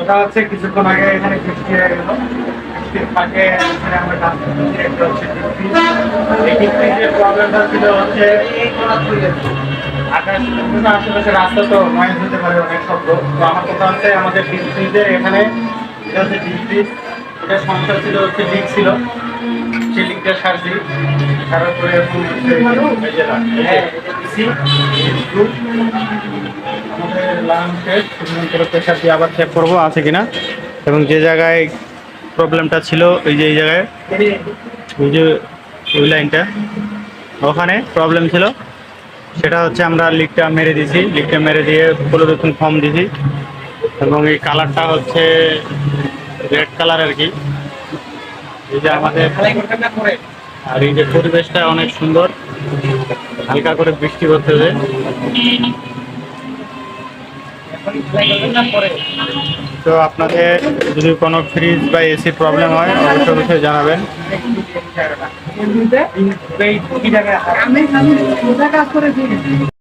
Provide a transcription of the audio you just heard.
ওটা হচ্ছে কিছুক্ষণ আগে এখানে বৃষ্টি হয়ে গেল। বৃষ্টির ফাঁকে এখানে আমরা একটা হচ্ছে আশেপাশে রাস্তা তো নয়েজ হতে পারে অনেক শব্দ। তো আমার কথা হচ্ছে আমাদের ডিপ এখানে এটা সমস্যা ছিল হচ্ছে লিক ছিল। সেই লিকটা সারছি এই এই এই আবার চেক করব, আছে কিনা। এবং যে জায়গায় প্রবলেমটা ছিল, ওই যে এই জায়গায় ওই যে ওই লাইনটা, ওখানে প্রবলেম ছিল। সেটা হচ্ছে আমরা লিকটা মেরে দিয়েছি। লিকটা মেরে দিয়ে পলিথিন ফর্ম দিয়েছি। এবং এই কালারটা হচ্ছে রেড কালার আর কি। এই যে আমাদের আর এই যে পরিবেশটা অনেক সুন্দর। হালকা করে বৃষ্টি করতেছে তো আপনাদের যদি কোনো ফ্রিজ বা এসি প্রবলেম হয়, অবশ্যই বিষয়ে জানাবেন।